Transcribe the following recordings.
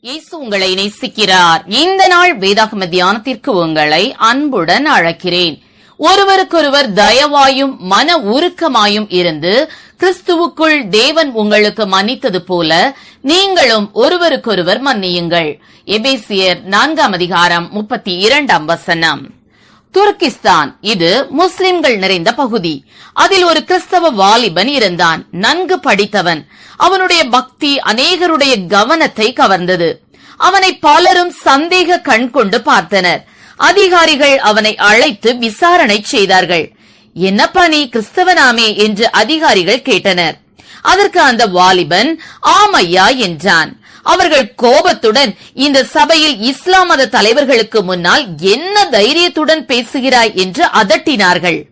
இயேசு உங்களை நேசிக்கிறார். இந்த நாள் வேதாகம தியானத்திற்கு உங்களை அன்புடன் அழைக்கிறேன். ஒருவருக்கொருவர் தயவாயும் மன உருக்கமாயும் இருந்து கிறிஸ்துவுக்குள் தேவன் உங்களுக்கு மன்னித்தது போல நீங்களும் ஒருவருக்கொருவர் மன்னியுங்கள். எபேசியர் நான்காம் அதிகாரம் முப்பத்தி இரண்டாம் வசனம். துர்கிஸ்தான் இது முஸ்லிம்கள் நிறைந்த பகுதி. அதில் ஒரு கிறிஸ்தவ வாலிபன் இருந்தான். நன்கு படித்தவன். அவனுடைய பக்தி அநேகருடைய கவனத்தை கவர்ந்தது. அவனை பலரும் சந்தேக கண் கொண்டு பார்த்தனர். அதிகாரிகள் அவனை அழைத்து விசாரணை செய்தார்கள். என்னப்பா நீ கிறிஸ்தவனாமே என்று அதிகாரிகள் கேட்டனர். அதற்கு அந்த வாலிபன் ஆமையா என்றான். அவர்கள் கோபத்துடன் இந்த சபையில் இஸ்லாம் மத தலைவர்களுக்கு முன்னால் என்ன தைரியத்துடன் பேசுகிறாய் என்று அதட்டினார்கள்.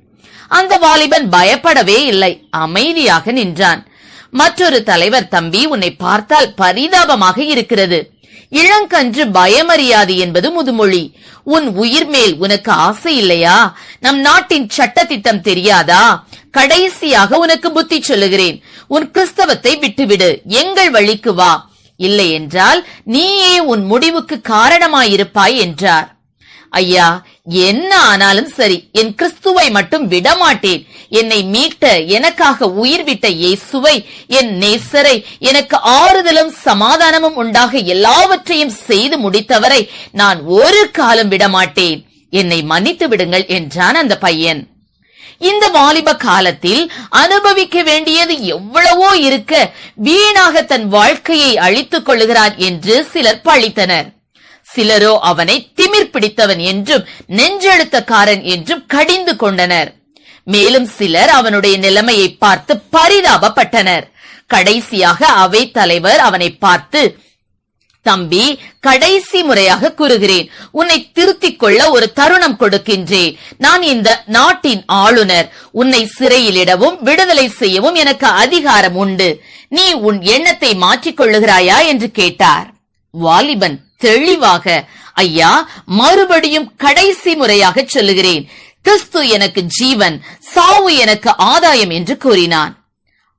அந்த வாலிபன் பயப்படவே இல்லை அமைதியாக நின்றான். மற்றொரு தலைவர் தம்பி உன்னை பார்த்தால் பரிதாபமாக இருக்கிறது. இளங்கன்று பயமறியாது என்பது முதுமொழி. உன் உயிர் மேல் உனக்கு ஆசை இல்லையா? நம் நாட்டின் சட்டத்திட்டம் தெரியாதா? கடைசியாக உனக்கு புத்தி சொல்லுகிறேன். உன் கிறிஸ்தவத்தை விட்டுவிடு. எங்கள் வழிக்கு வா. இல்லை என்றால் நீயே உன் முடிவுக்கு காரணமாயிருப்பாய் என்றார். ஐயா என்ன ஆனாலும் சரி என் கிறிஸ்துவை மட்டும் விடமாட்டேன். என்னை மீட்ட எனக்காக உயிர் விட்ட இயேசுவை என் நேசரை எனக்கு ஆறுதலும் சமாதானமும் உண்டாக எல்லாவற்றையும் செய்து முடித்தவரை நான் ஒரு காலம் விடமாட்டேன். என்னை மன்னித்து விடுங்கள் என்றான் அந்த பையன். இந்த வாலிப காலத்தில் அனுபவிக்க வேண்டியது எவ்வளவோ இருக்க வீணாக தன் வாழ்க்கையை அழித்துக் கொள்ளுகிறான் என்று சிலர் பழித்தனர். சிலரோ அவனை திமிர் பிடித்தவன் என்றும் நெஞ்செழுத்தக்காரன் என்றும் கடிந்து கொண்டனர். மேலும் சிலர் அவனுடைய நிலைமையை பார்த்து பரிதாபப்பட்டனர். கடைசியாக அவை தலைவர் அவனை பார்த்து தம்பி கடைசி முறையாக கூறுகிறேன். உன்னை திருத்திக் கொள்ள ஒரு தருணம் கொடுக்கின்றேன். நான் இந்த நாட்டின் ஆளுநர். உன்னை சிறையிலிடவும் விடுதலை செய்யவும் எனக்கு அதிகாரம் உண்டு. நீ உன் எண்ணத்தை மாற்றிக் கொள்ளுகிறாயா என்று கேட்டார். வாலிபன் தெளிவாக ஐயா மறுபடியும் கடைசி முறையாக சொல்லுகிறேன். கிறிஸ்து எனக்கு ஜீவன் சாவு எனக்கு ஆதாயம் என்று கூறினான்.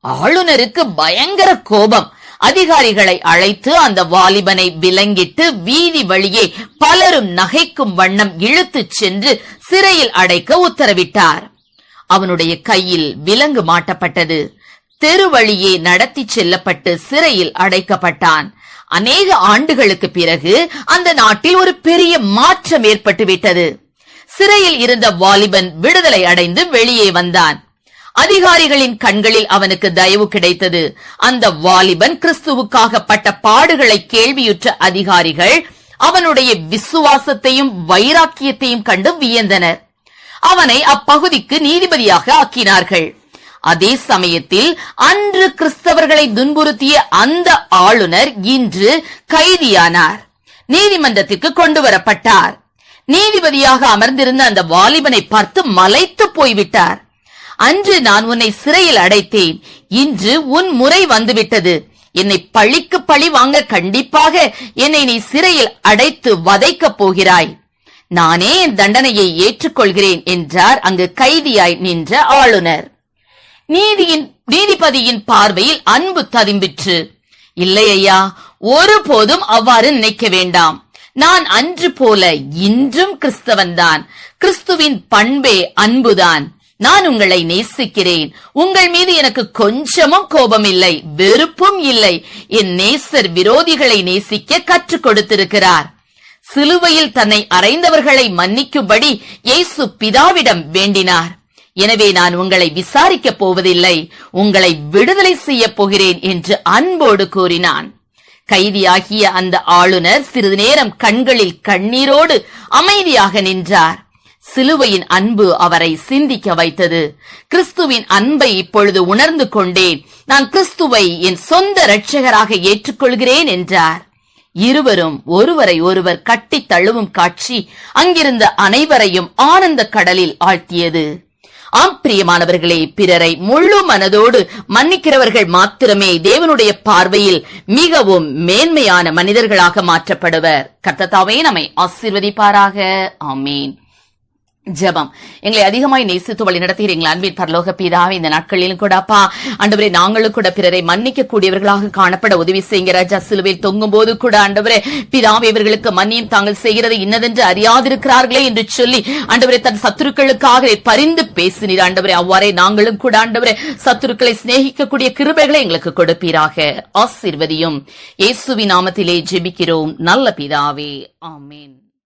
ஆளுநருக்கு பயங்கர கோபம். அதிகாரிகளை அழைத்து அந்த வாலிபனை விலங்கிட்டு வீதி வழியே பலரும் நகைக்கும் வண்ணம் இழுத்துச் சென்று சிறையில் அடைக்க உத்தரவிட்டார். அவனுடைய கையில் விலங்கு மாட்டப்பட்டது. தெருவழியே நடத்தி செல்லப்பட்டு சிறையில் அடைக்கப்பட்டான். அநேக ஆண்டுகளுக்கு பிறகு அந்த நாட்டில் ஒரு பெரிய மாற்றம் ஏற்பட்டு விட்டது சிறையில் இருந்த வாலிபன் விடுதலை அடைந்து வெளியே வந்தான். அதிகாரிகளின் கண்களில் அவனுக்கு தயவு கிடைத்தது. அந்த வாலிபன் கிறிஸ்துவுக்காக பட்ட பாடுகளை கேள்வியுற்ற அதிகாரிகள் அவனுடைய விசுவாசத்தையும் வைராக்கியத்தையும் கண்டு வியந்தனர். அவனை அப்பகுதிக்கு நீதிபதியாக ஆக்கினார்கள். அதே சமயத்தில் அன்று கிறிஸ்தவர்களை துன்புறுத்திய அந்த ஆளுநர் இன்று கைதியானார். நீதிமன்றத்திற்கு கொண்டு வரப்பட்டார். நீதிபதியாக அமர்ந்திருந்த அந்த வாலிபனை பார்த்து மலைத்து போய்விட்டார். அன்று நான் உன்னை சிறையில் அடைத்தேன். இன்று உன் முறை வந்துவிட்டது. என்னை பழிக்கு பழி வாங்க கண்டிப்பாக என்னை நீ சிறையில் அடைத்து வதைக்கப் போகிறாய். நானே என் தண்டனையை ஏற்றுக்கொள்கிறேன் என்றார் அங்கு கைதியாய் நின்ற ஆளுநர். நீதியின் நீதிபதியின் பார்வையில் அன்பு ததும்பிற்று. இல்லை ஐயா ஒருபோதும் அவ்வாறு நினைக்க வேண்டாம். நான் அன்று போல இன்றும் கிறிஸ்தவன்தான். கிறிஸ்துவின் பண்பே அன்புதான். நான் உங்களை நேசிக்கிறேன். உங்கள் மீது எனக்கு கொஞ்சமும் கோபம் இல்லை வெறுப்பும் இல்லை. என் நேசர் விரோதிகளை நேசிக்க கற்றுக் கொடுத்திருக்கிறார். சிலுவையில் தன்னை அறைந்தவர்களை மன்னிக்கும்படி இயேசு பிதாவிடம் வேண்டினார். எனவே நான் உங்களை விசாரிக்கப் போவதில்லை உங்களை விடுதலை செய்யப் போகிறேன் என்று அன்போடு கூறினான். கைதியாகிய அந்த ஆளுநர் சிறிது நேரம் கண்களில் கண்ணீரோடு அமைதியாக நின்றார். சிலுவையின் அன்பு அவரை சிந்திக்க வைத்தது. கிறிஸ்துவின் அன்பை இப்பொழுது உணர்ந்து கொண்டேன் நான் கிறிஸ்துவை என் சொந்த இரட்சகராக ஏற்றுக்கொள்கிறேன் என்றார். இருவரும் ஒருவரை ஒருவர் கட்டித் தழுவும் காட்சி அங்கிருந்த அனைவரையும் ஆனந்த கடலில் ஆழ்த்தியது. ஆம் பிரியமானவர்களே பிறரை முழு மனதோடு மன்னிக்கிறவர்கள் மாத்திரமே தேவனுடைய பார்வையில் மிகவும் மேன்மையான மனிதர்களாக மாற்றப்படுவர். கர்த்தத்தாவே நம்மை ஆசீர்வதிப்பாராக. ஆமீன். ஜெபம். எங்களை அதிகமாய் நேசித்து வழி நடத்துகிற எங்கள் அன்பின் பரலோக பிதாவை இந்த நாட்களிலும் கூட அப்பா அண்டவரே நாங்களும் கூட பிறரை மன்னிக்க கூடியவர்களாக காணப்பட உதவி செய்கிற ராஜா. சிலுவையில் தொங்கும் போது கூட ஆண்டவரே பிதாவை இவர்களுக்கு மன்னியும் தாங்கள் செய்கிறது இன்னதென்று அறியாதிருக்கிறார்களே என்று சொல்லி ஆண்டவரே தன் சத்துருக்களுக்காக பரிந்து பேசினீர் ஆண்டவரே. அவ்வாறே நாங்களும் கூட ஆண்டவரே சத்துருக்களை சிநேகிக்கக்கூடிய கிருபைகளை எங்களுக்கு கொடுப்பீராக. ஆசீர்வதியும். இயேசுவி நாமத்திலே ஜெபிக்கிறோம். நல்ல பிதாவே. ஆமேன்.